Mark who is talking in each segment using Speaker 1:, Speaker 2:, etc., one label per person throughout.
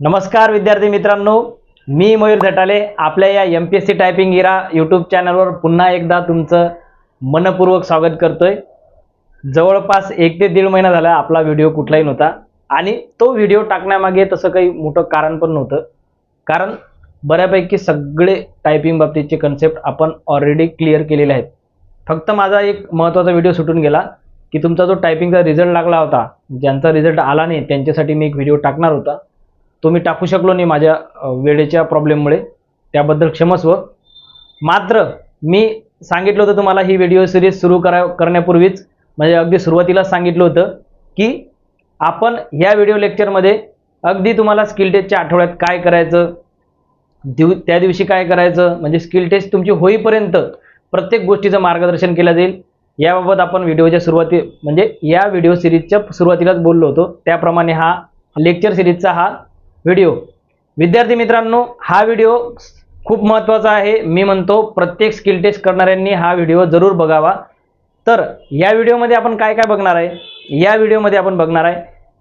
Speaker 1: नमस्कार विद्यार्थी मित्रांनो मी मयूर झटाले आपल्या या M P S C typing era YouTube चॅनलवर पुन्हा एकदा तुमचं मनपूर्वक स्वागत करतोय. जवळपास एक ते दीड महिना झाला आपला व्हिडिओ कुठलाही नव्हता आणि तो व्हिडिओ टाकण्यामागे तसं काही मोठं कारण पण नव्हतं. कारण बऱ्यापैकी सगळे टायपिंग बाबतीतचे कन्सेप्ट आपण ऑलरेडी क्लिअर केलेले आहेत. फक्त माझा एक महत्त्वाचा व्हिडिओ सुटून गेला की तुमचा जो टायपिंगचा रिझल्ट लागला होता ज्यांचा रिझल्ट आला नाही त्यांच्यासाठी मी एक व्हिडिओ टाकणार होता. तो मी टाकू शकलो नाही माझ्या वेळेच्या प्रॉब्लेममुळे त्याबद्दल क्षमस्व. मात्र मी सांगितलं होतं तुम्हाला ही व्हिडिओ सिरीज सुरू करा करण्यापूर्वीच. म्हणजे अगदी सुरुवातीलाच सांगितलं होतं की आपण ह्या व्हिडिओ लेक्चरमध्ये अगदी तुम्हाला स्किल टेस्टच्या आठवड्यात काय करायचं दिव त्या दिवशी काय करायचं म्हणजे स्किल टेस्ट तुमची होईपर्यंत प्रत्येक गोष्टीचं मार्गदर्शन केलं जाईल. याबाबत आपण व्हिडिओच्या सुरुवाती म्हणजे या व्हिडिओ सिरीजच्या सुरुवातीलाच बोललो होतो. त्याप्रमाणे हा लेक्चर सिरीजचा हा व्हिडिओ. विद्यार्थी मित्रांनो हा व्हिडिओ खूप महत्त्वाचा आहे. मी म्हणतो प्रत्येक स्किल टेस्ट करणाऱ्यांनी हा व्हिडिओ जरूर बघावा. तर या व्हिडिओमध्ये आपण काय काय बघणार आहे? या व्हिडिओमध्ये आपण बघणार आहे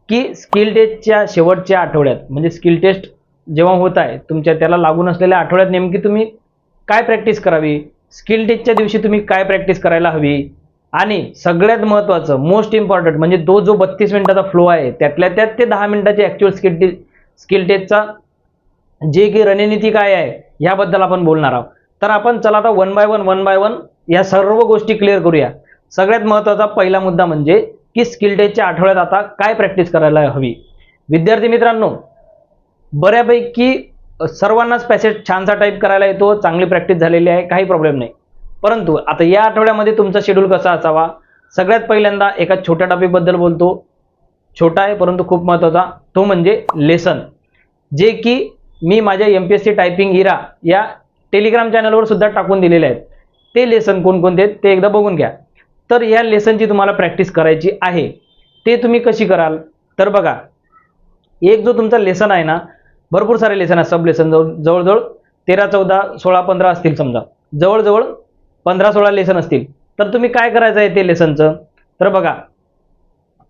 Speaker 1: की स्किल टेस्टच्या शेवटच्या आठवड्यात म्हणजे स्किल टेस्ट जेव्हा होत आहे तुमच्या त्याला लागून असलेल्या आठवड्यात नेमकी तुम्ही काय प्रॅक्टिस करावी? स्किल टेस्टच्या दिवशी तुम्ही काय प्रॅक्टिस करायला हवी? आणि सगळ्यात महत्त्वाचं मोस्ट इम्पॉर्टंट म्हणजे तो जो बत्तीस मिनिटाचा फ्लो आहे त्यातल्या त्यात ते दहा मिनिटाचे ॲक्च्युअल स्किल स्किल टेस्टचा जे की रणनीती काय आहे याबद्दल आपण बोलणार आहोत. तर आपण चला आता one by one one by one या सर्व गोष्टी क्लिअर करूया. सगळ्यात महत्त्वाचा पहिला मुद्दा म्हणजे की स्किल टेस्टच्या आठवड्यात आता काय प्रॅक्टिस करायला हवी? विद्यार्थी मित्रांनो बऱ्यापैकी सर्वांनाच पॅसेज छानसा टाईप करायला येतो चांगली प्रॅक्टिस झालेली आहे काही प्रॉब्लेम नाही. परंतु आता या आठवड्यामध्ये तुमचा शेड्यूल कसा असावा? सगळ्यात पहिल्यांदा एका छोट्या टॉपिकबद्दल बोलतो. छोटा आहे परंतु खूप महत्त्वाचा तो म्हणजे लेसन. जे की मी माझ्या M P S C typing era या टेलिग्राम चॅनलवर सुद्धा टाकून दिलेले आहेत. ते लेसन कोणकोणते आहेत ते एकदा बघून घ्या. तर या लेसनची तुम्हाला प्रॅक्टिस करायची आहे. ते तुम्ही कशी कराल? तर बघा एक जो तुमचा लेसन आहे ना भरपूर सारे लेसन आहेत सब लेसन जवळ जवळजवळ तेरा चौदा सोळा पंधरा असतील समजा. जवळजवळ पंधरा सोळा लेसन असतील. तर तुम्ही काय करायचं आहे ते लेसनचं? तर बघा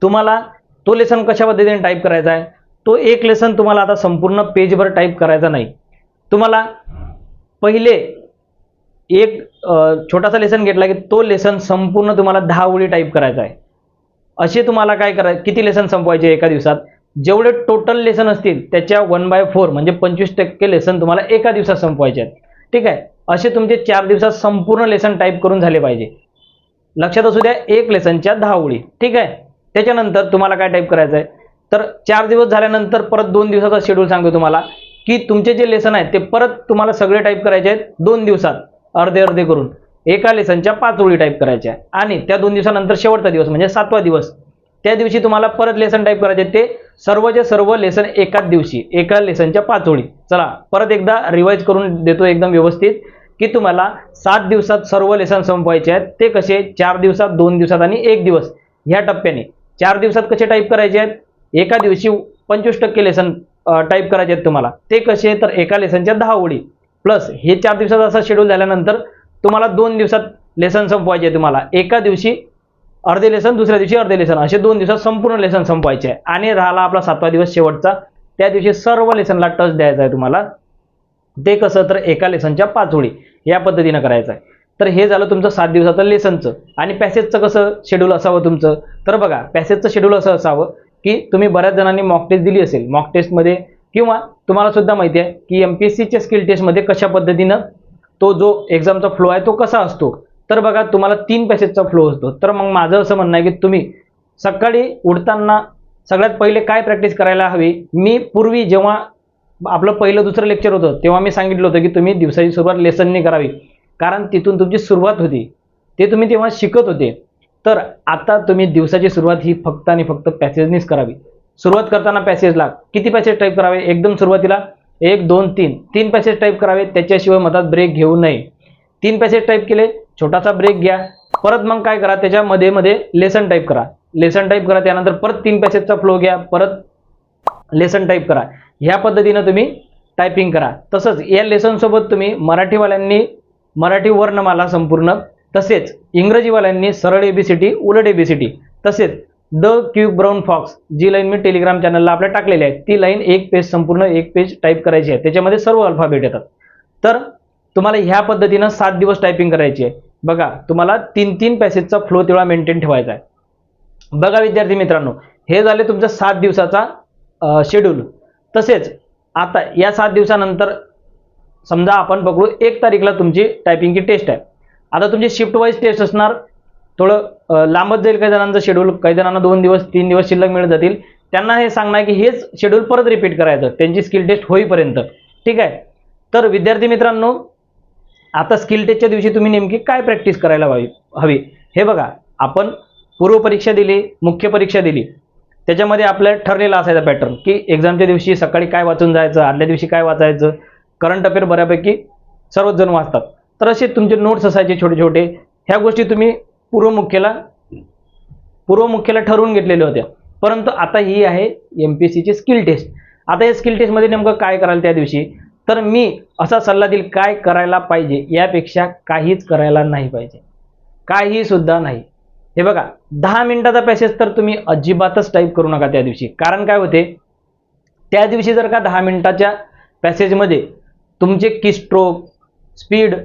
Speaker 1: तुम्हाला तो लेसन कशा पद्धतीने टाईप करायचा आहे? तो एक लेसन तुम्हाला आता संपूर्ण पेजभर टाईप करायचा नाही. तुम्हाला पहिले एक छोटासा लेसन घेतला की तो लेसन संपूर्ण तुम्हाला दहा ओळी टाईप करायचा आहे. असे तुम्हाला काय करा किती लेसन संपवायचे एका दिवसात? जेवढे टोटल लेसन असतील त्याच्या वन बाय फोर म्हणजे पंचवीस टक्के लेसन तुम्हाला एका दिवसात संपवायचे आहेत. ठीक आहे? असे तुमचे चार दिवसात संपूर्ण लेसन टाईप करून झाले पाहिजे. लक्षात असू द्या एक लेसनच्या दहा ओळी. ठीक आहे? त्याच्यानंतर तुम्हाला काय टाईप करायचं आहे तर चार दिवस झाल्यानंतर परत दोन दिवसाचा शेड्यूल सांगतो तुम्हाला की तुमचे जे लेसन आहेत ते परत तुम्हाला सगळे टाईप करायचे आहेत दोन दिवसात अर्धे अर्धे करून. एका लेसनच्या पाच ओळी टाईप करायच्या आहे आणि त्या दोन दिवसानंतर शेवटचा दिवस म्हणजे सातवा दिवस. त्या दिवशी तुम्हाला परत लेसन टाईप करायचे ते सर्वचे सर्व लेसन एकाच दिवशी एका लेसनच्या पाच ओळी. चला परत एकदा रिवाईज करून देतो एकदम व्यवस्थित की तुम्हाला सात दिवसात सर्व लेसन संपवायचे आहेत. ते कसे? चार दिवसात दोन दिवसात आणि एक दिवस. ह्या टप्प्याने. चार दिवसात कसे टाईप करायचे आहेत? एका दिवशी पंचवीस टक्के लेसन टाईप करायचे आहेत तुम्हाला. ते कसे तर एका लेसनच्या दहा ओळी. प्लस हे चार दिवसात असा शेड्यूल झाल्यानंतर तुम्हाला दोन दिवसात लेसन संपवायचे आहे तुम्हाला. एका दिवशी अर्धे लेसन दुसऱ्या दिवशी अर्धे लेसन असे दोन दिवसात संपूर्ण लेसन संपवायचे. आहे आणि राहिला आपला सातवा दिवस शेवटचा. त्या दिवशी सर्व लेसनला टच द्यायचा आहे तुम्हाला. ते कसं? तर एका लेसनच्या पाच ओळी. या पद्धतीनं करायचं आहे. तर हे झालं तुमचं सात दिवसाचं लेसनचं आणि पॅसेजचं कसं शेड्यूल असावं तुमचं? तर बघा पॅसेजचं शेड्यूल असं असावं की तुम्ही बऱ्याच जणांनी मॉक टेस्ट दिली असेल. मॉक टेस्टमध्ये किंवा तुम्हाला सुद्धा माहिती आहे की एम पी एस सीच्या स्किल टेस्टमध्ये कशा पद्धतीनं तो जो एक्झामचा फ्लो आहे तो कसा असतो. तर बघा तुम्हाला तीन पॅसेजचा फ्लो असतो. तर मग माझं असं म्हणणं आहे की तुम्ही सकाळी उठताना सगळ्यात पहिले काय प्रॅक्टिस करायला हवी? मी पूर्वी जेव्हा आपलं पहिलं दुसरं लेक्चर होतं तेव्हा मी सांगितलं होतं की तुम्ही दिवसाची सुरुवात लेसननी करावी. कारण तिथून तुमची सुरुवात होती. ते तुम्ही तेव्हा शिकत होते. तर आता तुम्ही दिवसाची सुरुवात ही फक्त आणि फक्त पॅसेजनीच करावी. सुरुवात करताना पॅसेजला किती पॅसेज टाईप करावे? एकदम सुरुवातीला एक दोन तीन. तीन पॅसेज टाईप करावे त्याच्याशिवाय मधात ब्रेक घेऊ नये. तीन पॅसेज टाईप केले छोटासा ब्रेक घ्या. परत मग काय करा? त्याच्यामध्ये मध्ये लेसन टाईप करा. लेसन टाईप करा त्यानंतर परत तीन पॅसेजचा फ्लो घ्या. परत लेसन टाईप करा. ह्या पद्धतीनं तुम्ही टायपिंग करा. तसंच या लेसनसोबत तुम्ही मराठीवाल्यांनी मराठी वर्णमाला संपूर्ण तसेच इंग्रजीवाल्यांनी सरळ एबीसीटी उलट एबीसीटी तसेच द क्यूब ब्राऊन फॉक्स जी लाईन मी टेलिग्राम चॅनलला आपल्या टाकलेली आहे ती लाईन एक पेज संपूर्ण एक पेज टाईप करायची आहे. त्याच्यामध्ये सर्व अल्फाबेट येतात. तर तुम्हाला ह्या पद्धतीनं सात दिवस टायपिंग करायची आहे. बघा तुम्हाला तीन तीन पॅसेजचा फ्लो तेवढा मेंटेन ठेवायचा आहे. बघा विद्यार्थी मित्रांनो हे झाले तुमचा सात दिवसाचा शेड्यूल तसेच आता या सात दिवसानंतर समजा आपण पकडू एक तारीखला तुमची टायपिंगची टेस्ट आहे. आता तुमची शिफ्ट वाईज टेस्ट असणार. थोडं लांबच लांबत जाईल काही जणांचं शेड्यूल काही जणांना दोन दिवस तीन दिवस शिल्लक मिळत जातील. त्यांना हे सांगणार की हेच शेड्यूल परत रिपीट करायचं. त्यांची स्किल टेस्ट होईपर्यंत. ठीक आहे? तर विद्यार्थी मित्रांनो आता स्किल टेस्टच्या दिवशी तुम्ही नेमकी काय प्रॅक्टिस करायला हवी हवी? हे बघा आपण पूर्व परीक्षा दिली मुख्य परीक्षा दिली. त्याच्यामध्ये आपल्याला ठरलेला असायचा पॅटर्न की एक्झामच्या दिवशी सकाळी काय वाचून जायचं आदल्या दिवशी काय वाचायचं करंट अफेअर बऱ्यापैकी सर्वच जण वाचतात. तर असे तुमचे नोट्स असायचे छोटे छोटे ह्या गोष्टी तुम्ही पूर्वमुख्यला पूर्वमुख्यला ठरवून घेतलेल्या होत्या. परंतु आता ही आहे एम पी सीची स्किल टेस्ट आता या स्किल टेस्टमध्ये नेमकं काय कराल त्या दिवशी? तर मी असा सल्ला देईल काय करायला पाहिजे? यापेक्षा काहीच करायला नाही पाहिजे. काही सुद्धा नाही. हे बघा दहा मिनिटाचा पॅसेज तर तुम्ही अजिबातच टाईप करू नका त्या दिवशी. कारण काय होते? त्या दिवशी जर का दहा मिनिटाच्या पॅसेजमध्ये तुमचे किस्ट्रोक स्पीड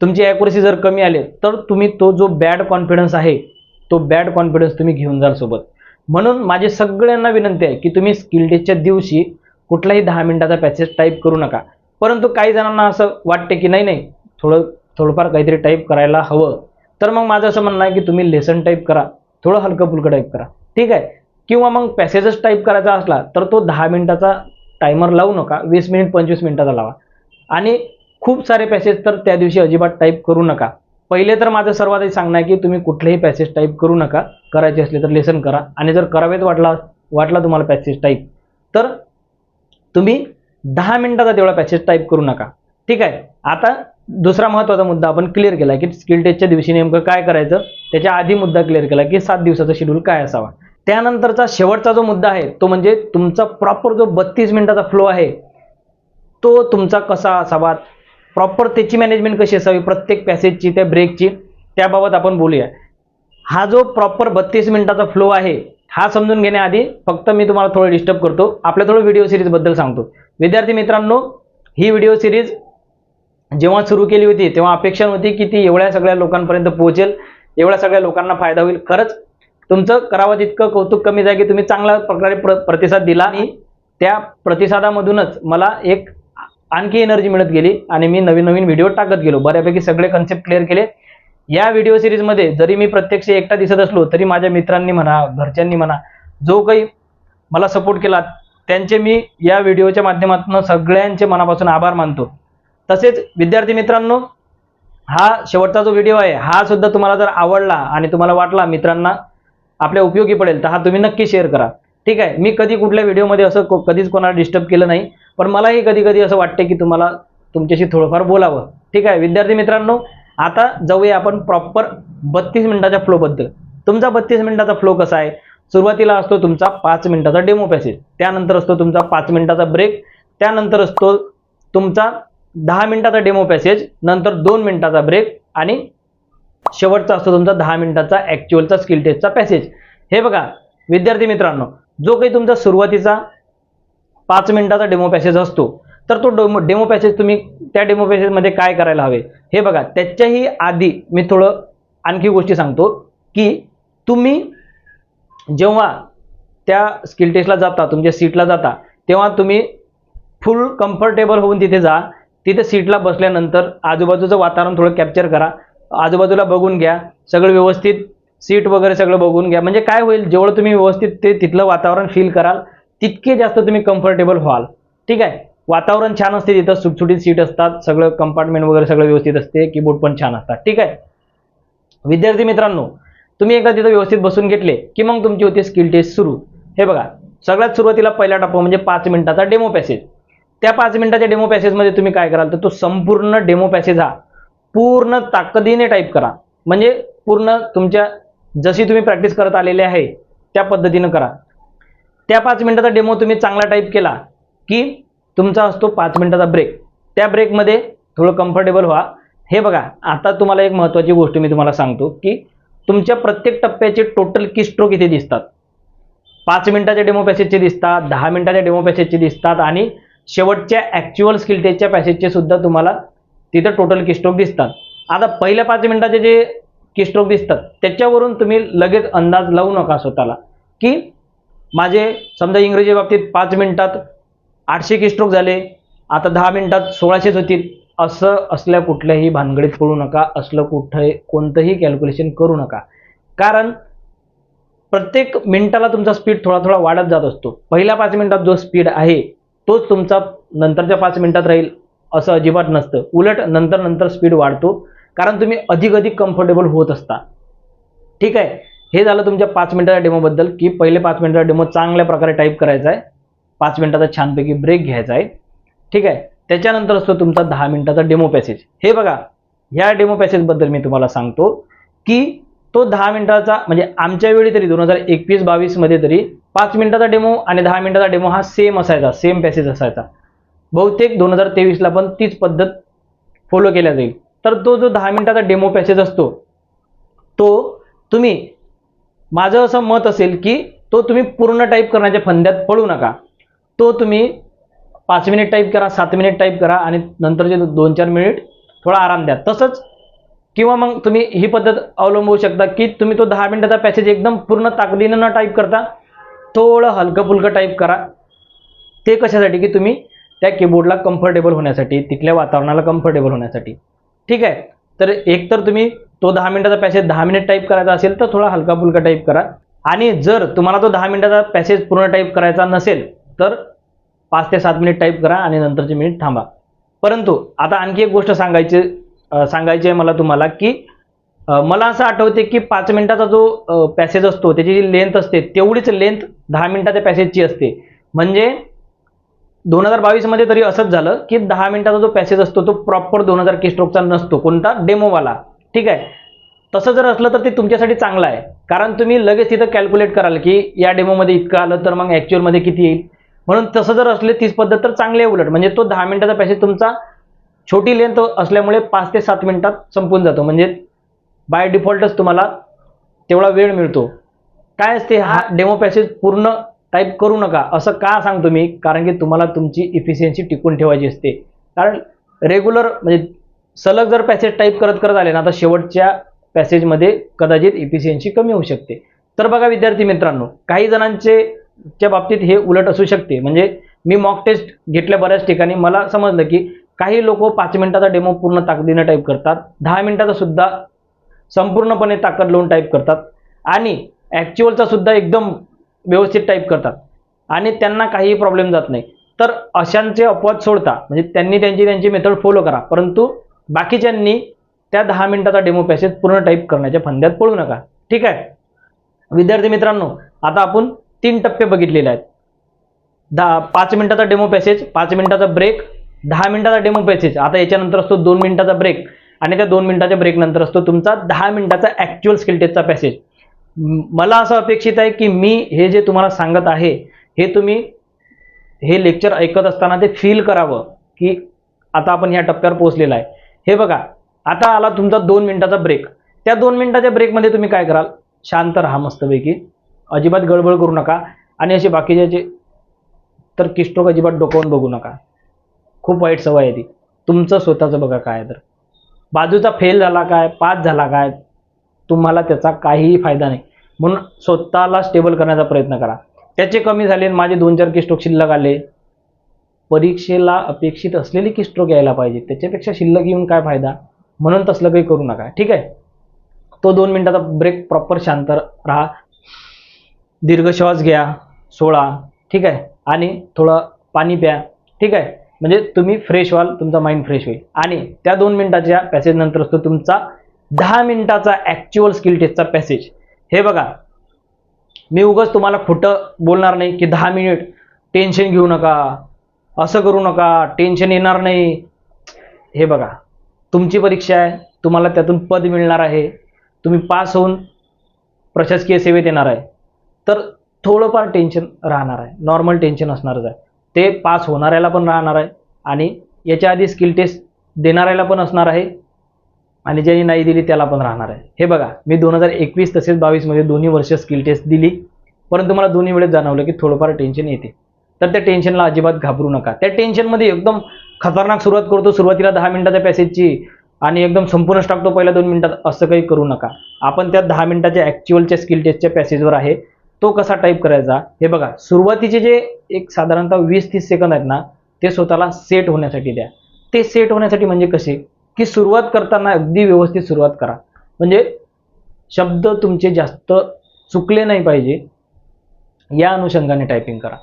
Speaker 1: तुमची ॲक्युरेसी जर कमी आले तर तुम्ही तो जो बॅड कॉन्फिडन्स आहे तो बॅड कॉन्फिडन्स तुम्ही घेऊन जाल सोबत. म्हणून माझे सगळ्यांना विनंती आहे की तुम्ही स्किल टेस्टच्या दिवशी कुठलाही दहा मिनिटाचा पॅसेज टाईप करू नका. परंतु काही जणांना असं वाटते की नाही नाही थोडं थोडंफार काहीतरी टाईप करायला हवं. तर मग माझं असं म्हणणं आहे की तुम्ही लेसन टाईप करा थोडं हलकं फुलकं टाईप करा. ठीक आहे? किंवा मग पॅसेजच टाईप करायचा असला तर तो दहा मिनिटाचा टायमर लावू नका. वीस मिनिट पंचवीस मिनिटाचा लावा. आणि खूप सारे पॅसेज तर त्या दिवशी अजिबात टाईप करू नका. पहिले तर माझं सर्वात सांगणं आहे की तुम्ही कुठलेही पॅसेज टाईप करू नका. करायचे असले तर लेसन करा. आणि जर करावेत वाटला वाटला तुम्हाला पॅसेज टाईप तर तुम्ही दहा मिनिटाचा तेवढा पॅसेज टाईप करू नका. ठीक आहे? आता दुसरा महत्त्वाचा मुद्दा आपण क्लिअर केला की स्किल टेस्टच्या दिवशी नेमकं काय करायचं? त्याच्या आधी मुद्दा क्लिअर केला की सात दिवसाचा शेड्यूल काय असावा? त्यानंतरचा शेवटचा जो मुद्दा आहे तो म्हणजे तुमचा प्रॉपर जो बत्तीस मिनिटाचा फ्लो आहे तो तुमचा कसा असावा? प्रॉपर त्याची मॅनेजमेंट कशी असावी? प्रत्येक पॅसेजची त्या ब्रेकची त्याबाबत आपण बोलूया. हा जो प्रॉपर बत्तीस मिनिटाचा फ्लो आहे हा समजून घेण्याआधी फक्त मी तुम्हाला थोडं डिस्टर्ब करतो. आपल्या थोडं व्हिडिओ सिरीजबद्दल सांगतो. विद्यार्थी मित्रांनो ही व्हिडिओ सिरीज जेव्हा सुरू केली होती तेव्हा अपेक्षा नव्हती की ती एवढ्या सगळ्या लोकांपर्यंत पोहोचेल एवढ्या सगळ्या लोकांना फायदा होईल. खरंच तुमचं करावं तितकं कौतुक कमी आहे की तुम्ही चांगल्या प्रकारे प्र प्रतिसाद दिला. आणि त्या प्रतिसादामधूनच मला एक आणखी एनर्जी मिळत गेली आणि मी नवीन नवीन व्हिडिओ टाकत गेलो. बऱ्यापैकी सगळे कन्सेप्ट क्लिअर केले. या व्हिडिओ सिरीजमध्ये जरी मी प्रत्यक्ष एकटा दिसत असलो तरी माझ्या मित्रांनी म्हणा घरच्यांनी म्हणा जो काही मला सपोर्ट केला त्यांचे मी या व्हिडिओच्या माध्यमातून सगळ्यांचे मनापासून आभार मानतो. तसेच विद्यार्थी मित्रांनो हा शेवटचा जो व्हिडिओ आहे हा सुद्धा तुम्हाला जर आवडला आणि तुम्हाला वाटला मित्रांना आपल्या उपयोगी पडेल तर हा तुम्ही नक्की शेअर करा. ठीक आहे? मी कधी कुठल्या व्हिडिओमध्ये असं को- कधीच कोणाला डिस्टर्ब केलं नाही पण मलाही कधी कधी असं वाटते की तुम्हाला तुमच्याशी थोडंफार बोलावं. ठीक आहे? विद्यार्थी मित्रांनो आता जाऊया आपण प्रॉपर बत्तीस मिनिटाच्या फ्लोबद्दल तुमचा बत्तीस मिनिटाचा फ्लो कसा आहे? सुरुवातीला असतो तुमचा पाच मिनिटाचा डेमो पॅसेज त्यानंतर असतो तुमचा पाच मिनिटाचा ब्रेक त्यानंतर असतो तुमचा दहा मिनिटाचा डेमो पॅसेज नंतर दोन मिनिटाचा ब्रेक आणि शेवटचा असतो तुमचा दहा मिनिटाचा ॲक्च्युअलचा स्किल टेस्टचा पॅसेज हे बघा विद्यार्थी मित्रांनो जो काही तुमचा सुरुवातीचा पाच मिनिटाचा डेमो पॅसेज असतो तर तो डेमो डेमो पॅसेज तुम्ही त्या डेमो पॅसेजमध्ये काय करायला हवे? हे बघा त्याच्याही आधी मी थोडं आणखी गोष्टी सांगतो की तुम्ही जेव्हा त्या स्किल टेस्टला जाता तुमच्या सीटला जाता तेव्हा तुम्ही फुल कम्फर्टेबल होऊन तिथे जा. तिथे सीटला बसल्यानंतर आजूबाजूचं वातावरण थोडं कॅप्चर करा. आजूबाजूला बघून घ्या. सगळं व्यवस्थित सीट वगैरे सगळं बघून घ्या. म्हणजे काय होईल जेवढं तुम्ही व्यवस्थित ते तिथलं वातावरण फील कराल तितके जास्त तुम्ही कम्फर्टेबल व्हाल. ठीक आहे? वातावरण छान असते तिथं सुटसुटीत सीट असतात सगळं कंपार्टमेंट वगैरे सगळं व्यवस्थित असते कीबोर्ड पण छान असतात. ठीक आहे? विद्यार्थी मित्रांनो तुम्ही एकदा तिथं व्यवस्थित बसून घेतले की मग तुमची होती स्किल टेस्ट सुरू. हे बघा सगळ्यात सुरुवातीला पहिला टप्पा म्हणजे पाच मिनिटाचा डेमो पॅसेज त्या पाच मिनिटाच्या डेमो पॅसेजमध्ये तुम्ही काय कराल तर तो संपूर्ण डेमो पॅसेज हा पूर्ण ताकदीने टाईप करा. म्हणजे पूर्ण तुमच्या जशी तुम्ही प्रॅक्टिस करत आलेले आहे त्या पद्धतीनं करा. त्या पाच मिनिटाचा डेमो तुम्ही चांगला टाईप केला की तुमचा असतो पाच मिनिटाचा ब्रेक त्या ब्रेकमध्ये थोडं कम्फर्टेबल व्हा. हे बघा आता तुम्हाला एक महत्त्वाची गोष्ट मी तुम्हाला सांगतो की तुमच्या प्रत्येक टप्प्याचे टोटल की स्ट्रोक इथे दिसतात. पाच मिनिटाच्या डेमो पॅसेजचे दिसतात दहा मिनिटाच्या डेमो पॅसेजचे दिसतात आणि शेवटच्या ॲक्च्युअल स्किल टेस्टच्या पॅसेजचे सुद्धा तुम्हाला तिथं टोटल किस्ट्रोक दिसतात. आता पहिल्या पाच मिनिटाचे जे किस्ट्रोक दिसतात त्याच्यावरून तुम्ही लगेच अंदाज लावू नका स्वतःला. की माझे समजा इंग्रजी बाबतीत पाच मिनिटात आठशे किस्ट्रोक झाले आता दहा मिनिटात सोळाशेच होतील. असं असल्या कुठल्याही भानगडीत पडू नका असलं कुठे कोणतंही कॅल्क्युलेशन करू नका. कारण प्रत्येक मिनिटाला तुमचा स्पीड थोडा थोडा वाढत जात असतो. पहिल्या पाच मिनिटात जो स्पीड आहे तोच तुमचा नंतरच्या पाच मिनिटात राहील. असं अजिबात नसतं. उलट नंतर नंतर स्पीड वाढतो. कारण तुम्ही अधिक अधिक कम्फर्टेबल होत असता. ठीक आहे? हे झालं तुमच्या पाच मिनिटाच्या डेमोबद्दल की पहिले पाच मिनिटाचा डेमो चांगल्या प्रकारे टाईप करायचा आहे. पाच मिनिटाचा छानपैकी ब्रेक घ्यायचा आहे. ठीक आहे? त्याच्यानंतर असतो तुमचा दहा मिनिटाचा डेमो पॅसेज हे बघा ह्या डेमो पॅसेजबद्दल मी तुम्हाला सांगतो की तो दहा मिनिटाचा म्हणजे आमच्या वेळी तरी दोन हजार एकवीस बावीसमध्ये तरी पाच मिनिटाचा डेमो आणि दहा मिनिटाचा डेमो हा सेम असायचा सेम पॅसेज असायचा. बहुतेक दोन हजार तेवीसला पण तीच पद्धत फॉलो केल्या जाईल. तर तो जो दहा मिनिटाचा डेमो पॅसेज असतो तो तुम्ही माझं असं मत असेल की तो तुम्ही पूर्ण टाईप करण्याच्या फंद्यात पडू नका. तो तुम्ही पाच मिनिट टाईप करा सात मिनिट टाईप करा आणि नंतरचे दोन चार मिनिट थोडा आराम द्या. तसंच किंवा मग तुम्ही ही पद्धत अवलंबवू शकता की तुम्ही तो दहा मिनिटाचा पॅसेज एकदम पूर्ण ताकदीनं न टाईप करता थोडं हलकं फुलकं टाईप करा. ते कशासाठी? की तुम्ही त्या कीबोर्डला कम्फर्टेबल होण्यासाठी तिथल्या वातावरणाला कम्फर्टेबल होण्यासाठी. ठीक आहे? तर एक तर तुम्ही तो दहा मिनिटाचा पॅसेज दहा मिनिट टाईप करायचा असेल तर थोडा हलका फुलका टाईप करा. आणि जर तुम्हाला तो दहा मिनिटाचा पॅसेज पूर्ण टाईप करायचा नसेल तर पाच ते सात मिनिट टाईप करा आणि नंतरचे मिनिट थांबा. परंतु आता आणखी एक गोष्ट सांगायची सांगायची आहे मला तुम्हाला की मला असं आठवते की पाच मिनिटाचा जो पॅसेज असतो त्याची जी लेंथ असते तेवढीच लेंथ दहा मिनिटाच्या पॅसेजची असते. म्हणजे दोन हजार बावीसमध्ये तरी असंच झालं की दहा मिनिटाचा जो पॅसेज असतो तो प्रॉपर दोन हजार किस्ट्रोकचा नसतो. कोणता? डेमोवाला ठीक आहे? तसं जर असलं तर ते तुमच्यासाठी चांगलं आहे. कारण तुम्ही लगेच तिथं कॅल्क्युलेट कराल की या डेमोमध्ये इतकं आलं तर मग ॲक्च्युअलमध्ये किती येईल? म्हणून तसं जर असले तीच पद्धत तर चांगली आहे उलट. म्हणजे तो दहा मिनिटाचा पॅसेज तुमचा छोटी लेंथ असल्यामुळे पाच ते सात मिनिटात संपून जातो. म्हणजे बाय डिफॉल्टच तुम्हाला तेवढा वेळ मिळतो. काय असते? हा डेमो पॅसेज पूर्ण टाईप करू नका. असं का सांगतो मी? कारण की तुम्हाला तुमची इफिशियन्सी टिकून ठेवायची असते. कारण रेग्युलर म्हणजे सलग जर पॅसेज टाईप करत करत आले ना तर शेवटच्या पॅसेजमध्ये कदाचित इफिशियन्सी कमी होऊ शकते. तर बघा विद्यार्थी मित्रांनो काही जणांचे च्या बाबतीत हे उलट असू शकते. म्हणजे मी मॉक टेस्ट घेतल्या बऱ्याच ठिकाणी मला समजलं की काही लोक पाच मिनिटाचा डेमो पूर्ण ताकदीनं टाईप करतात. दहा मिनिटाचा सुद्धा संपूर्णपणे ताकद लावून टाईप करतात. आणि ॲक्च्युअलचा सुद्धा एकदम व्यवस्थित टाईप करतात. आणि त्यांना काहीही प्रॉब्लेम जात नाही. तर अशांचे अपवाद सोडता म्हणजे त्यांनी त्यांची त्यांची मेथड फॉलो करा. परंतु बाकीच्यांनी त्या दहा मिनिटाचा डेमो पॅसेज पूर्ण टाईप करण्याच्या फंद्यात पडू नका. ठीक आहे? विद्यार्थी मित्रांनो आता आपण तीन टप्पे बघितलेले आहेत. दहा पाच मिनिटाचा डेमो पॅसेज पाच मिनिटाचा ब्रेक दहा मिनिटाचा डेमो पॅसेज आता याच्यानंतर असतो दोन मिनिटाचा ब्रेक आणि त्या दोन मिनिटाच्या ब्रेक नंतर असतो तुमचा दहा मिनिटाचा ॲक्च्युअल स्किल टेस्टचा पॅसेज मला असं अपेक्षित आहे की मी हे जे तुम्हाला सांगत आहे हे तुम्ही हे लेक्चर ऐकत असताना ते फील करावं की आता आपण ह्या टप्प्यावर पोहोचलेला आहे. हे बघा आता आला तुमचा दोन मिनिटाचा ब्रेक त्या दोन मिनिटाच्या ब्रेकमध्ये तुम्ही काय कराल? शांत राहा मस्तपैकी. अजिबात गडबड करू नका. आणि असे बाकीचे जे तर किस्टोक अजिबात डोकावून बघू नका. खूप वाईट सवय आहे ती. तुमचं स्वतःचं बघा काय तर. बाजूचा फेल झाला काय? पास झाला काय? तुम्हाला त्याचा काहीही फायदा नाही. म्हणून स्वतःला स्टेबल करण्याचा प्रयत्न करा. त्याचे कमी झाले आणि माझे दोन चार किस्ट्रोक शिल्लक आले. परीक्षेला अपेक्षित असलेली किस्ट्रोक यायला पाहिजे. त्याच्यापेक्षा शिल्लक येऊन काय फायदा? म्हणून तसलं काही करू नका. ठीक आहे? तो दोन मिनिटाचा ब्रेक प्रॉपर शांत राहा. दीर्घ श्वास घ्या. सोळा ठीक आहे? आणि थोडं पाणी प्या. ठीक आहे? म्हणजे तुम्ही फ्रेश व्हाल तुमचा माइंड फ्रेश होईल. आणि त्या दोन मिनिटाच्या पॅसेज नंतर असतो तुमचा दहा मिनिटाचा ॲक्च्युअल स्किल टेस्टचा पॅसेज हे बघा. मी उगाच तुम्हाला खोटं बोलणार नाही की दहा मिनिट टेन्शन घेऊ नका असं करू नका टेन्शन येणार नाही. हे बघा. तुमची परीक्षा आहे तुम्हाला त्यातून पद मिळणार आहे. तुम्ही पास होऊन प्रशासकीय सेवेत येणार आहे. तर थोडंफार टेन्शन राहणार आहे. नॉर्मल टेन्शन असणारच आहे. ते पास होणाऱ्याला पण राहणार आहे आणि याच्या आधी स्किल टेस्ट देणाऱ्याला पण असणार आहे. आणि ज्यांनी नाही दिली त्याला पण राहणार आहे. हे बघा मी दोन हजार एकवीस तसेच बावीसमध्ये दोन्ही वर्ष स्किल टेस्ट दिली. परंतु मला दोन्ही वेळेस जाणवलं की थोडंफार टेन्शन येते. तर त्या टेन्शनला अजिबात घाबरू नका. त्या टेन्शनमध्ये एकदम खतरनाक सुरुवात करतो. सुरुवातीला दहा मिनिटाच्या पॅसेजची आणि एकदम संपूर्णच टाकतो पहिल्या दोन मिनिटात असं काही करू नका. आपण त्या दहा मिनिटाच्या ॲक्च्युअलच्या स्किल टेस्टच्या पॅसेजवर आहे. तो कसा टाईप करायचा? हे बघा सुरुवातीचे जे एक साधारणतः वीस तीस सेकंद आहेत ना ते स्वतःला सेट होण्यासाठी द्या. ते सेट होण्यासाठी म्हणजे कसे? की सुरुवात करताना अगदी व्यवस्थित सुरुवात करा. म्हणजे शब्द तुमचे जास्त चुकले नाही पाहिजे या अनुषंगाने टायपिंग करा.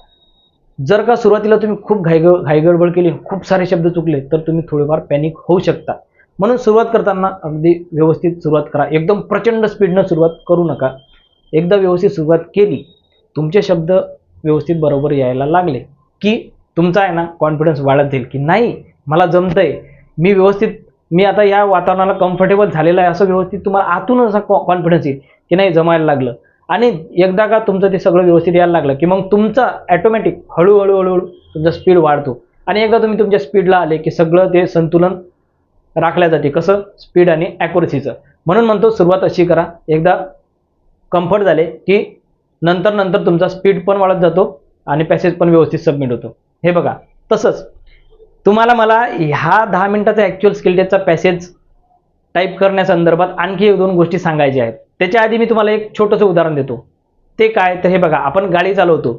Speaker 1: जर का सुरुवातीला तुम्ही खूप घाईग घाईगडबड केली खूप सारे शब्द चुकले तर तुम्ही थोडेफार पॅनिक होऊ शकता. म्हणून सुरुवात करताना अगदी व्यवस्थित सुरुवात करा. एकदम प्रचंड स्पीडनं सुरुवात करू नका. एकदा व्यवस्थित सुरुवात केली तुमचे शब्द व्यवस्थित बरोबर यायला लागले की तुमचा आहे ना कॉन्फिडन्स वाढत जाईल की नाही मला जमतंय मी व्यवस्थित मी आता या वातावरणाला कम्फर्टेबल झालेलं आहे असं व्यवस्थित तुम्हाला आतून असा कॉन्फिडन्स येईल की नाही जमायला लागलं. आणि एकदा का तुमचं ते सगळं व्यवस्थित यायला लागलं की मग तुमचा ॲटोमॅटिक हळूहळू हळूहळू तुमचा स्पीड वाढतो. आणि एकदा तुम्ही तुमच्या स्पीडला आले की सगळं ते संतुलन राखल्या जाते. कसं? स्पीड आणि ॲक्युरसीचं म्हणून म्हणतो सुरुवात अशी करा. एकदा कम्फर्ट झाले की नंतर नंतर तुमचा स्पीड पण वाढत जातो आणि पॅसेज पण व्यवस्थित सबमिट होतो. हे बघा. तसंच तुम्हाला मला ह्या दहा मिनिटाचा ॲक्च्युअल स्किल टेस्टचा पॅसेज टाईप करण्यासंदर्भात आणखी एक दोन गोष्टी सांगायच्या आहेत. त्याच्या आधी मी तुम्हाला एक छोटंसं उदाहरण देतो. ते काय? तर हे बघा आपण गाडी चालवतो.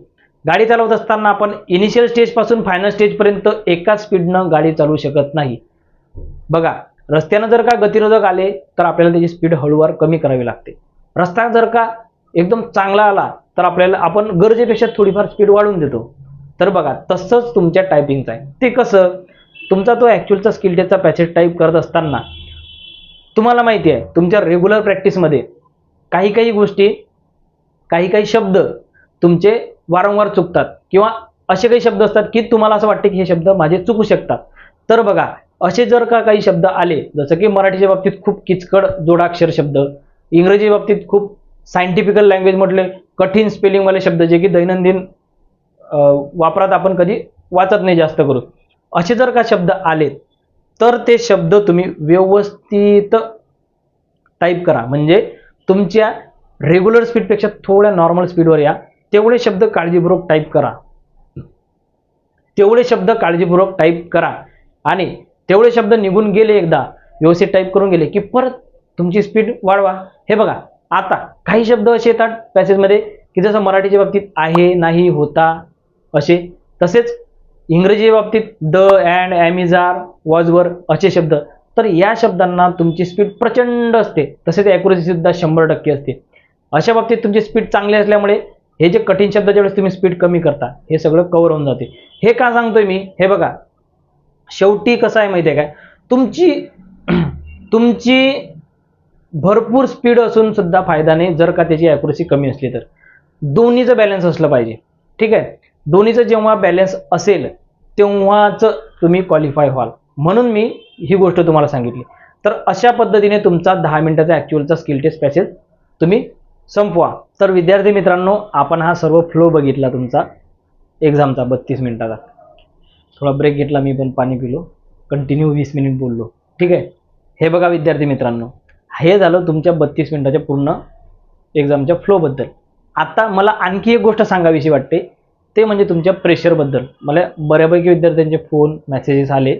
Speaker 1: गाडी चालवत असताना आपण इनिशियल स्टेजपासून फायनल स्टेजपर्यंत एकाच स्पीडनं गाडी चालवू शकत नाही. बघा रस्त्यानं जर का गतिरोधक आले तर आपल्याला त्याची स्पीड हळूवार कमी करावी लागते. रस्ता जर का एकदम चांगला आला तर आपल्याला आपण गरजेपेक्षा थोडीफार स्पीड वाढवून देतो. तर बघा तसंच तुमच्या टायपिंगचं आहे. ते कसं? तुमचा तो ॲक्च्युअलचा स्किल टेस्टचा पॅसेज टाईप करत असताना तुम्हाला माहिती आहे तुमच्या रेग्युलर प्रॅक्टिसमध्ये काही काही गोष्टी काही काही शब्द तुमचे वारंवार चुकतात. किंवा असे काही शब्द असतात की तुम्हाला असं वाटते की हे शब्द माझे चुकू शकतात. तर बघा असे जर का काही शब्द आले जसं की मराठीच्या बाबतीत खूप किचकड जोडाक्षर शब्द इंग्रजी बाबतीत खूप सायंटिफिकल लँग्वेज म्हटले कठीण स्पेलिंगवाले शब्द जे की दैनंदिन वापरात आपण कधी वाचत नाही जास्त करून. असे जर का शब्द आले तर ते शब्द तुम्ही व्यवस्थित टाईप करा. म्हणजे तुमच्या रेग्युलर स्पीडपेक्षा थोड्या नॉर्मल स्पीडवर या. तेवढे शब्द काळजीपूर्वक टाईप करा. तेवढे शब्द काळजीपूर्वक टाईप करा. आणि तेवढे शब्द निघून गेले एकदा व्यवस्थित टाईप करून गेले की परत तुमची स्पीड वाढवा. हे बघा आता काही शब्द असे येतात पॅसेजमध्ये की जसं मराठीच्या बाबतीत आहे नाही होता असे. तसेच इंग्रजी बाबतीत द अँड ॲमिझार वॉजवर असे शब्द. तर या शब्दांना तुमची स्पीड प्रचंड असते. तसेच ॲक्युरेसी सुद्धा शंभर टक्के असते. अशा बाबतीत तुमची स्पीड चांगली असल्यामुळे हे जे कठीण शब्दाच्या वेळेस तुम्ही स्पीड कमी करता हे सगळं कव्हर होऊन जाते. हे का सांगतोय मी? हे बघा. शेवटी कसं आहे माहिती आहे काय? तुमची तुमची भरपूर स्पीड असून सुद्धा फायदा नाही जर का त्याची ॲक्युरेसी कमी असली तर. दोन्हीचं बॅलन्स असलं पाहिजे. ठीक आहे? दोन्हीचं जेव्हा बॅलन्स असेल तेव्हाच तुम्ही क्वालिफाय व्हाल. म्हणून मी ही गोष्ट तुम्हाला सांगितली. तर अशा पद्धतीने तुमचा दहा मिनिटाचा ॲक्च्युअलचा स्किल टेस्ट पॅसेज तुम्ही संपवा. तर विद्यार्थी मित्रांनो आपण हा सर्व फ्लो बघितला तुमचा. एक्झामचा बत्तीस मिनिटाचा. थोडा ब्रेक घेतला मी पण पाणी पिलो. कंटिन्यू वीस मिनिट बोललो. ठीक आहे? हे बघा विद्यार्थी मित्रांनो. हे झालं तुमच्या बत्तीस मिनिटाच्या पूर्ण एक्झामच्या फ्लोबद्दल आता मला आणखी एक गोष्ट सांगावीशी वाटते. ते म्हणजे तुमच्या प्रेशरबद्दल मला बऱ्यापैकी विद्यार्थ्यांचे फोन मेसेजेस आले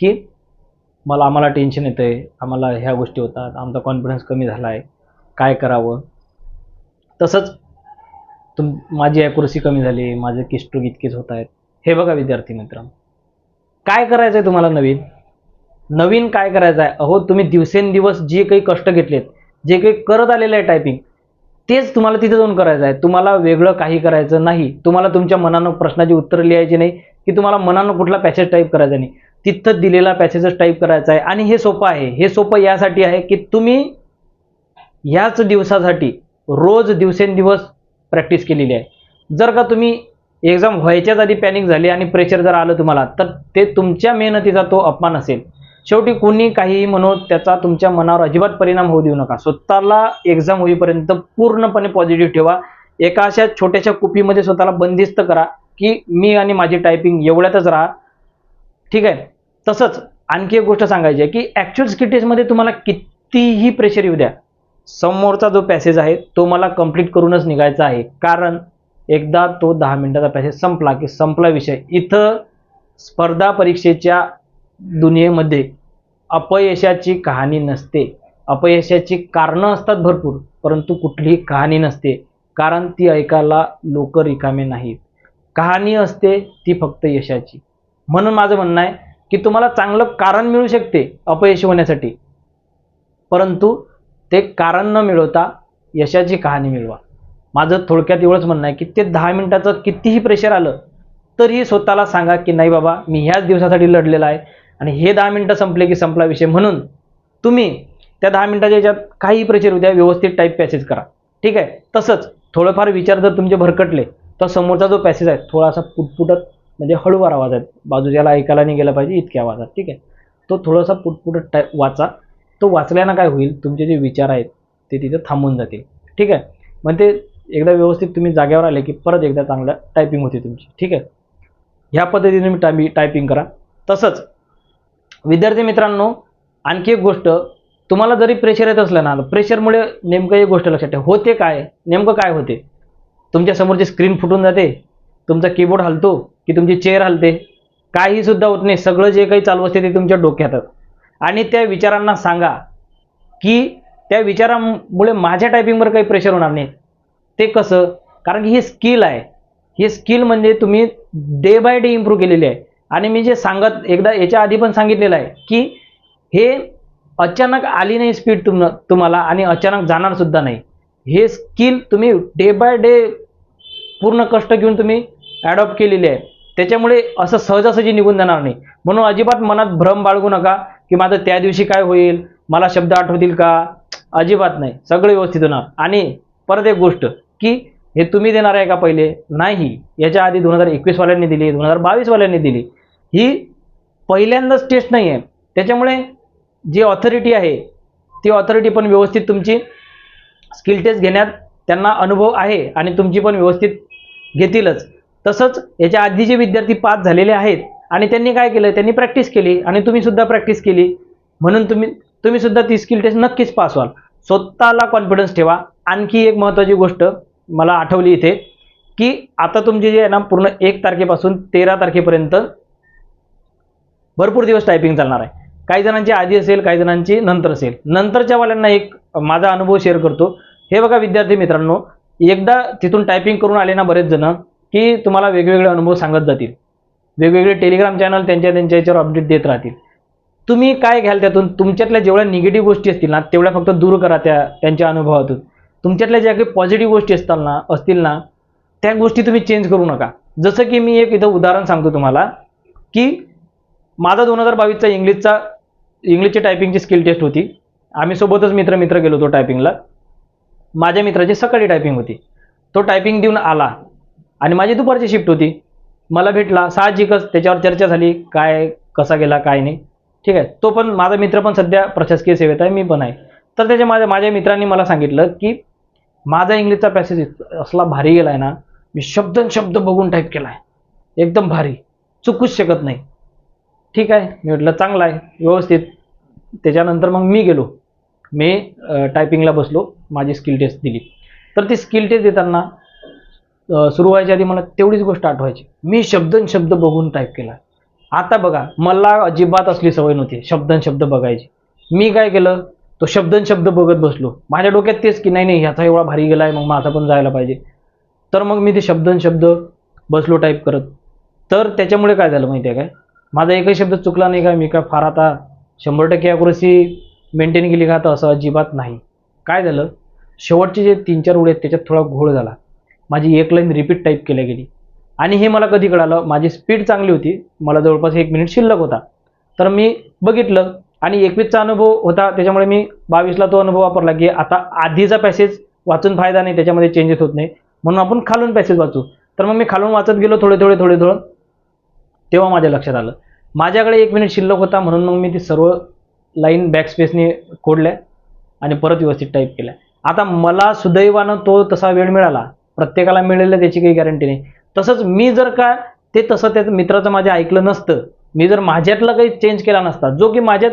Speaker 1: की मला आम्हाला टेन्शन येतं आहे आम्हाला ह्या गोष्टी होतात आमचा कॉन्फिडन्स कमी झाला आहे काय करावं? तसंच तुम माझी ॲक्युरसी कमी झाली माझे किस्ट्रोक इतकेच होत आहेत. हे बघा विद्यार्थी मित्र. काय करायचं आहे तुम्हाला नवीन? नवीन काय करायचं आहे अहो तुम्ही दिवसेंदिवस जे काही कष्ट घेतलेत जे काही करत आलेलं आहे टायपिंग तेच तुम्हाला तिथे जाऊन करायचं आहे. तुम्हाला वेगळं काही करायचं नाही. तुम्हाला तुमच्या मनानं प्रश्नाची उत्तरं लिहायची नाही की तुम्हाला मनानं कुठला पॅसेज टाईप करायचा नाही. तिथं दिलेला पॅसेजच टाईप करायचा आहे. आणि हे सोपं आहे. हे सोपं यासाठी आहे की तुम्ही याच दिवसासाठी रोज दिवसेंदिवस प्रॅक्टिस केलेली आहे. जर का तुम्ही एक्झाम व्हायच्याच आधी पॅनिक झाली आणि प्रेशर जर आलं तुम्हाला तर ते तुमच्या मेहनतीचा तो अपमान असेल. शेवटी कुणी काहीही म्हणो त्याचा तुमच्या मनावर अजिबात परिणाम होऊ देऊ नका. स्वतःला एक्झाम होईपर्यंत पूर्णपणे पॉझिटिव्ह ठेवा. एका अशा छोट्याशा कुपीमध्ये स्वतःला बंदिस्त करा की मी आणि माझी टायपिंग एवढ्यातच राहा. ठीक आहे? तसंच आणखी एक गोष्ट सांगायची आहे की ॲक्च्युअल स्किटेजमध्ये तुम्हाला कितीही प्रेशर येऊ द्या. समोरचा जो पॅसेज आहे तो मला कंप्लीट करूनच निघायचा आहे. कारण एकदा तो दहा मिनिटाचा पॅसेज संपला की संपला विषय. इथं स्पर्धा परीक्षेच्या दुनियेमध्ये अपयशाची कहाणी नसते. अपयशाची कारणं असतात भरपूर परंतु कुठलीही कहाणी नसते कारण ती ऐकायला लोक रिकामे नाहीत. कहाणी असते ती फक्त यशाची. म्हणून माझं म्हणणं आहे की तुम्हाला चांगलं कारण मिळू शकते अपयशी होण्यासाठी. परंतु ते कारण न मिळवता यशाची कहाणी मिळवा. माझं थोडक्यात एवढंच म्हणणं आहे की ते दहा मिनिटाचं कितीही प्रेशर आलं तरीही स्वतःला सांगा की नाही बाबा मी ह्याच दिवसासाठी लढलेला आहे. आणि हे दहा मिनटं संपले की संपला विषय म्हणून तुम्ही त्या दहा मिनटाच्या याच्यात काही प्रचार उद्या व्यवस्थित टाईप पॅसेज करा. ठीक आहे? तसंच थोडंफार विचार जर तुमचे भरकटले तर समोरचा जो पॅसेज आहे थोडासा पुटपुटत म्हणजे हळूवार आवाज आहे. बाजूच्याला ऐकायला नाही गेला पाहिजे इतक्या आवाजात. ठीक आहे? तो थोडासा पुटपुटत टाईप वाचा. तो वाचल्यानं काय होईल? तुमचे जे विचार आहेत ते तिथे थांबून जातील. ठीक आहे? मग ते एकदा व्यवस्थित तुम्ही जागेवर आले की परत एकदा चांगलं टायपिंग होते तुमची. ठीक आहे? ह्या पद्धतीने तुम्ही टायपि टायपिंग करा. तसंच विद्यार्थी मित्रांनो आणखी एक गोष्ट तुम्हाला जरी प्रेशर येत असलं ना प्रेशरमुळे नेमकं एक गोष्ट लक्षात ठेवा. होते काय? नेमकं काय होते? तुमच्या समोरची स्क्रीन फुटून जाते तुमचा कीबोर्ड हलतो की तुमची चेअर हलते काही सुद्धा होत नाही. सगळं जे काही चालू असते ते तुमच्या डोक्यात. आणि त्या विचारांना सांगा की त्या विचारामुळे माझ्या टायपिंगवर काही प्रेशर होणार नाही. ते कसं? कारण की ही स्किल आहे. ही स्किल म्हणजे तुम्ही डे बाय डे इम्प्रूव्ह केलेली आहे. आणि मी जे सांगत एकदा याच्या आधी पण सांगितलेलं आहे की हे अचानक आली नाही स्पीड तुम तुम्हाला आणि अचानक जाणार सुद्धा नाही. हे स्किल तुम्ही डे बाय डे पूर्ण कष्ट घेऊन तुम्ही ॲडॉप्ट केलेली आहे. त्याच्यामुळे असं सहजासहजी निघून जाणार नाही. म्हणून अजिबात मनात भ्रम बाळगू नका की माझं त्या दिवशी काय होईल मला शब्द आठवतील का? अजिबात नाही. सगळं व्यवस्थित होणार. आणि परत एक गोष्ट की हे तुम्ही देणार आहे का पहिले? नाही. याच्या आधी दोन हजार एकवीसवाल्यांनी दिली दोन हजार बावीसवाल्यांनी दिली. ही पहिल्यांदाच टेस्ट नाही आहे त्याच्यामुळे जी ऑथॉरिटी आहे ती ऑथॉरिटी पण व्यवस्थित तुमची स्किल टेस्ट घेण्यात त्यांना अनुभव आहे आणि तुमची पण व्यवस्थित घेतीलच. तसंच याच्या आधी जे विद्यार्थी पास झालेले आहेत आणि त्यांनी काय केलं त्यांनी प्रॅक्टिस केली आणि तुम्हीसुद्धा प्रॅक्टिस केली म्हणून तुम्ही तुम्ही सुद्धा ती स्किल टेस्ट नक्कीच पास व्हाल. स्वतःला कॉन्फिडन्स ठेवा. आणखी एक महत्त्वाची गोष्ट मला आठवली इथे की आता तुमची जे आहे ना पूर्ण एक तारखेपासून तेरा तारखेपर्यंत भरपूर दिवस टायपिंग चालणार आहे. काही जणांची आधी असेल काही जणांची नंतर असेल. नंतरच्या वाल्यांना एक माझा अनुभव शेअर करतो. हे बघा विद्यार्थी मित्रांनो एकदा तिथून टायपिंग करून आले ना बरेच जण की तुम्हाला वेगवेगळे अनुभव सांगत जातील. वेगवेगळे टेलिग्राम चॅनल त्यांच्या त्यांच्या याच्यावर अपडेट देत राहतील. तुम्ही काय घ्याल त्यातून? तुमच्यातल्या जेवढ्या निगेटिव्ह गोष्टी असतील ना तेवढ्या फक्त दूर करा त्या त्यांच्या अनुभवातून. तुमच्यातल्या ज्या काही पॉझिटिव्ह गोष्टी असतात ना असतील ना त्या गोष्टी तुम्ही चेंज करू नका. जसं की मी एक इथं उदाहरण सांगतो तुम्हाला की माझा दोन हजार बावीसचा इंग्लिशचा इंग्लिशची टायपिंगची स्किल टेस्ट होती. आम्ही सोबतच मित्र मित्र गेलो होतो टायपिंगला माझ्या मित्राची सकाळी टायपिंग होती. तो टायपिंग देऊन आला आणि माझी दुपारची शिफ्ट होती. मला भेटला साहजिकच त्याच्यावर चर्चा झाली काय कसा गेला काय नाही. ठीक आहे. तो पण माझा मित्र पण सध्या प्रशासकीय सेवेत आहे मी पण आहे. तर त्याच्या माझ्या माझ्या मित्रांनी मला सांगितलं की माझा इंग्लिशचा पॅसेज असला भारी गेला आहे ना मी शब्द शब्द बघून टाईप केला आहे एकदम भारी. चुकूच शकत नाही. ठीक आहे. मी म्हटलं चांगला आहे. व्यवस्थित. त्याच्यानंतर मग मी गेलो. मी टायपिंगला बसलो. माझी स्किल टेस्ट दिली. तर ती स्किल टेस्ट देताना सुरू व्हायच्या आधी मला तेवढीच गोष्ट आठवायची. मी शब्दन शब्द बघून टाईप केला. आता बघा मला अजिबात असली सवय नव्हती. शब्दन शब्द बघायची. मी काय केलं? तो शब्दन शब्द बघत बसलो. माझ्या डोक्यात तेच की नाही नाही ह्याचा एवढा भारी गेला आहे मग माझा पण जायला पाहिजे. तर मग मी ते शब्दन शब्द बसलो टाईप करत. तर त्याच्यामुळे काय झालं माहिती आहे काय? माझा एकही शब्द चुकला नाही का? मी काय फार आता शंभर टक्के अॅक्युरसी मेंटेन केली का तर असं अजिबात नाही. काय झालं? शेवटचे जे तीन चार उडे आहेत त्याच्यात थोडा घोळ झाला. माझी एक लाईन रिपीट टाईप केल्या गेली. आणि हे मला कधी कळालं? माझी स्पीड चांगली होती. मला जवळपास एक मिनिट शिल्लक होता. तर मी बघितलं आणि एकवीसचा अनुभव होता. त्याच्यामुळे मी बावीसला तो अनुभव वापरला की आता आधीचा पॅसेज वाचून फायदा नाही. त्याच्यामध्ये चेंजेस होत नाही. म्हणून आपण खालून पॅसेज वाचू. तर मग मी खालून वाचत गेलो थोडे थोडे थोडे थोडं. तेव्हा माझ्या लक्षात आलं. माझ्याकडे एक मिनिट शिल्लक होता म्हणून मग मी ती सर्व लाईन बॅकस्पेसने खोडल्या आणि परत व्यवस्थित टाईप केल्या. आता मला सुदैवानं तो तसा वेळ मिळाला. प्रत्येकाला मिळेल त्याची काही गॅरंटी नाही. तसंच मी जर का ते तसं त्या मित्राचं माझ्या ऐकलं नसतं मी जर माझ्यातला काही चेंज केला नसता जो की माझ्यात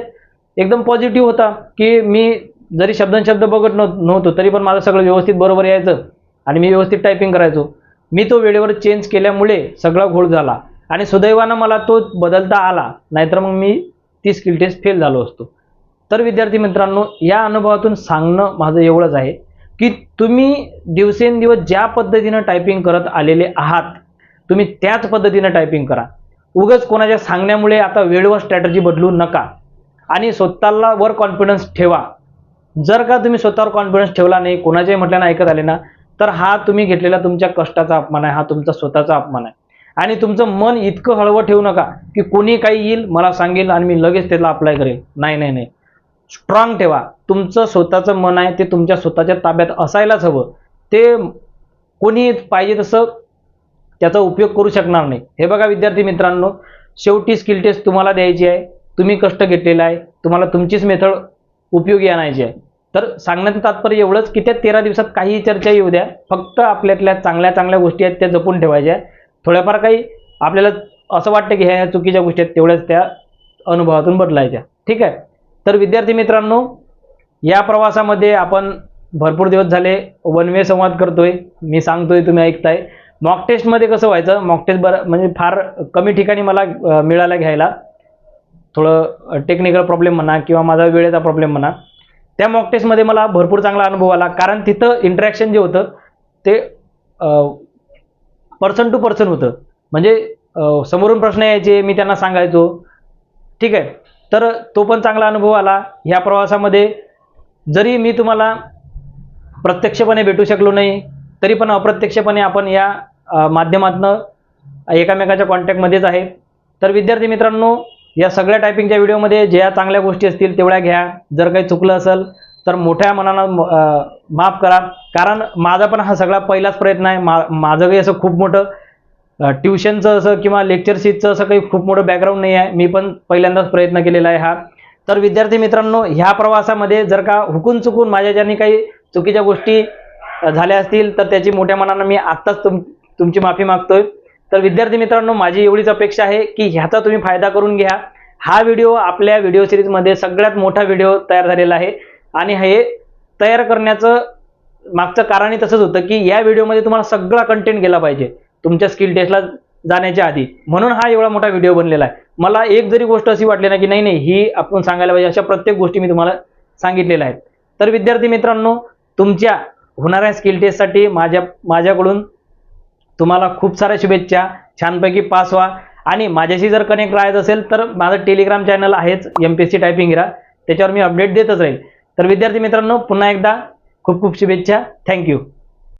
Speaker 1: एकदम पॉझिटिव्ह होता की मी जरी शब्दशब्द बघत नव्ह- नव्हतो तरी पण माझं सगळं व्यवस्थित बरोबर यायचं आणि मी व्यवस्थित टायपिंग करायचो. मी तो वेळेवर चेंज केल्यामुळे सगळा घोळ झाला. आणि सुदैवानं मला तो बदलता आला नाहीतर मग मी ती स्किल टेस्ट फेल झालो असतो. तर विद्यार्थी मित्रांनो या अनुभवातून सांगणं माझं एवढंच आहे की तुम्ही दिवसेंदिवस ज्या पद्धतीनं टायपिंग करत आलेले आहात तुम्ही त्याच पद्धतीनं टायपिंग करा. उगच कोणाच्या सांगण्यामुळे आता वेळेवर स्ट्रॅटजी बदलू नका. आणि स्वतःला वर कॉन्फिडन्स ठेवा. जर का तुम्ही स्वतःवर कॉन्फिडन्स ठेवला नाही कोणाच्याही म्हटल्यानं ऐकत आले ना तर हा तुम्ही घेतलेला तुमच्या कष्टाचा अपमान आहे हा तुमचा स्वतःचा अपमान आहे. आणि तुमचं मन इतकं हळवं ठेवू नका की कोणी काही येईल मला सांगेल आणि मी लगेच त्याला अप्लाय करेल. नाही नाही नाही. स्ट्रॉंग ठेवा. तुमचं स्वतःचं मन आहे ते तुमच्या स्वतःच्या ताब्यात असायलाच हवं. ते कोणी पाहिजे तसं त्याचा उपयोग करू शकणार नाही. हे बघा विद्यार्थी मित्रांनो शेवटी स्किल टेस्ट तुम्हाला द्यायची आहे. तुम्ही कष्ट घेतलेला आहे. तुम्हाला तुमचीच मेथड उपयोगी आणायची आहे. तर सांगण्याचं तात्पर्य एवढंच की त्या तेरा दिवसात काहीही चर्चा येऊ द्या. फक्त आपल्यातल्या चांगल्या चांगल्या गोष्टी आहेत त्या जपून ठेवायच्या. थोड्याफार काही आपल्याला असं वाटतं की ह्या चुकीच्या गोष्टी आहेत तेवढ्याच त्या अनुभवातून बदलायच्या. ठीक आहे? तर विद्यार्थी मित्रांनो या प्रवासामध्ये आपण भरपूर दिवस झाले वन वे संवाद करतोय. मी सांगतोय तुम्ही ऐकताय. मॉक टेस्टमध्ये कसं व्हायचं? मॉक टेस्ट बरं म्हणजे फार कमी ठिकाणी मला मिळाला घ्यायला. थोडं टेक्निकल प्रॉब्लेम म्हणा किंवा माझा वेळेचा प्रॉब्लेम म्हणा. त्या मॉक टेस्टमध्ये मला भरपूर चांगला अनुभव आला. कारण तिथं इंटरॅक्शन जे होतं ते पर्सन टू पर्सन होतं. म्हणजे समोरून प्रश्न यायचे मी त्यांना सांगायचो. ठीक आहे. तर तो पण चांगला अनुभव आला. ह्या प्रवासामध्ये जरी मी तुम्हाला प्रत्यक्षपणे भेटू शकलो नाही तरी पण अप्रत्यक्षपणे आपण या माध्यमातनं एकामेकाच्या कॉन्टॅक्टमध्येच आहे. तर विद्यार्थी मित्रांनो या सगळ्या टायपिंगच्या व्हिडिओमध्ये ज्या चांगल्या गोष्टी असतील तेवढ्या घ्या. जर काही चुकलं असेल तर मोठ्या मनानं माफ करा. कारण माझा पण हा सगळा पहिलाच प्रयत्न आहे. मा माझं काही असं खूप मोठं ट्युशनचं असं किंवा लेक्चर सीटचं असं काही खूप मोठं बॅकग्राऊंड नाही आहे. मी पण पहिल्यांदाच प्रयत्न केलेला आहे हा. तर विद्यार्थी मित्रांनो ह्या प्रवासामध्ये जर का हुकून चुकून माझ्या ज्यांनी काही चुकीच्या गोष्टी झाल्या असतील तर त्याची मोठ्या मनानं मी आत्ताच तुम तुमची माफी मागतोय. तर विद्यार्थी मित्रांनो माझी एवढीच अपेक्षा आहे की ह्याचा तुम्ही फायदा करून घ्या. हा व्हिडिओ आपल्या व्हिडिओ सिरीजमध्ये सगळ्यात मोठा व्हिडिओ तयार झालेला आहे. आणि हे तयार करण्याचं मागचं कारणही तसंच होतं की या व्हिडिओमध्ये तुम्हाला सगळा कंटेंट गेला पाहिजे तुमच्या स्किल टेस्टला जाण्याच्या आधी. म्हणून हा एवढा मोठा व्हिडिओ बनलेला आहे. मला एक जरी गोष्ट अशी वाटली ना की नाही नाही ही आपण सांगायला पाहिजे अशा प्रत्येक गोष्टी मी तुम्हाला सांगितलेल्या आहेत. तर विद्यार्थी मित्रांनो तुमच्या होणाऱ्या स्किल टेस्टसाठी माझ्या माझ्याकडून तुम्हाला खूप साऱ्या शुभेच्छा. छानपैकी पास व्हा. आणि माझ्याशी जर कनेक्ट राहायचं असेल तर माझं टेलिग्राम चॅनल आहेच M P S C typing era त्याच्यावर मी अपडेट देतच राहील. तर विद्यार्थी मित्रांनो पुन्हा एकदा खूप खूप शुभेच्छा. थँक्यू